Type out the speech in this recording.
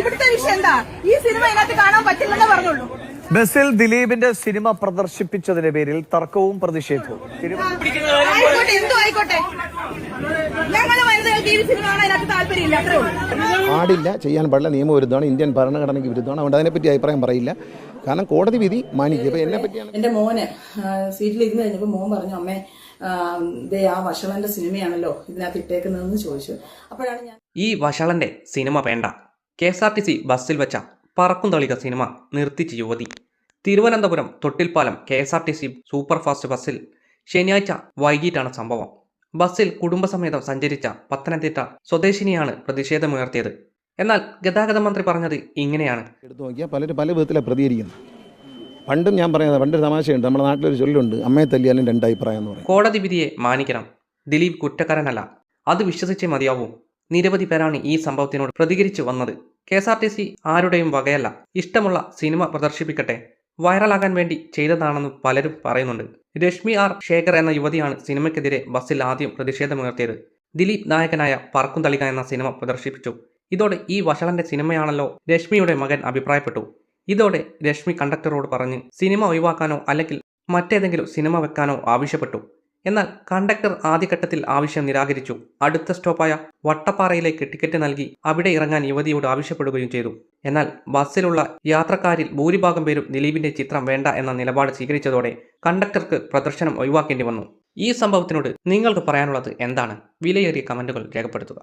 ഇവിടുത്തെ വിഷയം എന്താ? ഈ സിനിമ ഇതിനകത്ത് കാണാൻ പറ്റില്ലെന്ന് പറഞ്ഞുള്ളൂ. ബസ്സിൽ ദിലീപിന്റെ സിനിമ പ്രദർശിപ്പിച്ചതിന്റെ പേരിൽ തർക്കവും പ്രതിഷേധവും. ആയിക്കോട്ടെ എന്തോ ആയിക്കോട്ടെ. ഞങ്ങൾ വനിതകൾക്ക് ഈ സിനിമ കാണാൻ അതിനകത്ത് താല്പര്യമില്ല അത്രേ ഉള്ളൂ. പാടില്ല ചെയ്യാൻ പാടില്ല നിയമവിരുദ്ധമാണ് ഇന്ത്യൻ ഭരണഘടനയ്ക്ക് വിരുദ്ധമാണ് അതുകൊണ്ട് അതിനെപ്പറ്റി അഭിപ്രായം പറയില്ല. കാരണം കോടതി വിധി മാനിക്കും. ഇപ്പൊ എന്നെ പറ്റിയാണ് എന്റെ മോന് സീറ്റിൽ ഇരുന്ന് കഴിഞ്ഞപ്പോൾ മോൻ പറഞ്ഞു അമ്മേ ദേ ആ വഷളന്റെ സിനിമയാണല്ലോ ഇതിനകത്ത് ഇട്ടേക്കുന്നതെന്ന് ചോദിച്ചു. അപ്പോഴാണ് ഞാൻ ഈ വഷളന്റെ സിനിമ വേണ്ട. K S R T C ബസ്സിൽ വെച്ച പറക്കും തളിക സിനിമ നിർത്തിച്ച് യുവതി. Thiruvananthapuram Thottilpalam K S R T C super fast ബസ്സിൽ ശനിയാഴ്ച വൈകിട്ടാണ് സംഭവം. ബസ്സിൽ കുടുംബസമേതം സഞ്ചരിച്ച പത്തനംതിട്ട സ്വദേശിനിയാണ് പ്രതിഷേധമുയർത്തിയത്. എന്നാൽ ഗതാഗത മന്ത്രി പറഞ്ഞത് ഇങ്ങനെയാണ്. എടുത്തു നോക്കിയാൽ പലരും പല വിധത്തിലാണ് പ്രതികരിക്കുന്നത്. പണ്ടും ഞാൻ പറയുന്നത് പണ്ടൊരു തമാശയുണ്ട്. നമ്മുടെ നാട്ടിലൊരു ചൊല്ലുണ്ട് അമ്മയെ തല്ലിയാലും രണ്ടായി അഭിപ്രായം എന്ന് പറയും. കോടതി വിധിയെ മാനിക്കണം. ദിലീപ് കുറ്റക്കാരനല്ല. അത് വിശ്വസിച്ചേ മതിയാവൂ. നിരവധി പേരാണ് ഈ സംഭവത്തിനോട് പ്രതികരിച്ചു വന്നത്. K S R T C ആരുടെയും വകയല്ല. ഇഷ്ടമുള്ള സിനിമ പ്രദർശിപ്പിക്കട്ടെ. വൈറലാകാൻ വേണ്ടി ചെയ്തതാണെന്ന് പലരും പറയുന്നുണ്ട്. രശ്മി ആർ ശേഖർ എന്ന യുവതിയാണ് സിനിമയ്ക്കെതിരെ ബസ്സിൽ ആദ്യം പ്രതിഷേധമുയർത്തിയത്. ദിലീപ് നായകനായ പറക്കും തളിക എന്ന സിനിമ പ്രദർശിപ്പിച്ചു. ഇതോടെ ഈ വഷളന്റെ സിനിമയാണല്ലോ രശ്മിയുടെ മകൻ അഭിപ്രായപ്പെട്ടു. ഇതോടെ രശ്മി കണ്ടക്ടറോട് പറഞ്ഞ് സിനിമ ഒഴിവാക്കാനോ അല്ലെങ്കിൽ മറ്റേതെങ്കിലും സിനിമ വെക്കാനോ ആവശ്യപ്പെട്ടു. എന്നാൽ കണ്ടക്ടർ ആദ്യഘട്ടത്തിൽ ആവശ്യം നിരാകരിച്ചു. അടുത്ത സ്റ്റോപ്പായ വട്ടപ്പാറയിലേക്ക് ടിക്കറ്റ് നൽകി അവിടെ ഇറങ്ങാൻ യുവതിയോട് ആവശ്യപ്പെടുകയും ചെയ്തു. എന്നാൽ ബസ്സിലുള്ള യാത്രക്കാരിൽ ഭൂരിഭാഗം പേരും ദിലീപിന്റെ ചിത്രം വേണ്ട എന്ന നിലപാട് സ്വീകരിച്ചതോടെ കണ്ടക്ടർക്ക് പ്രദർശനം ഒഴിവാക്കേണ്ടി വന്നു. ഈ സംഭവത്തിനോട് നിങ്ങൾക്ക് പറയാനുള്ളത് എന്താണ്? വിലയേറിയ കമന്റുകൾ രേഖപ്പെടുത്തുക.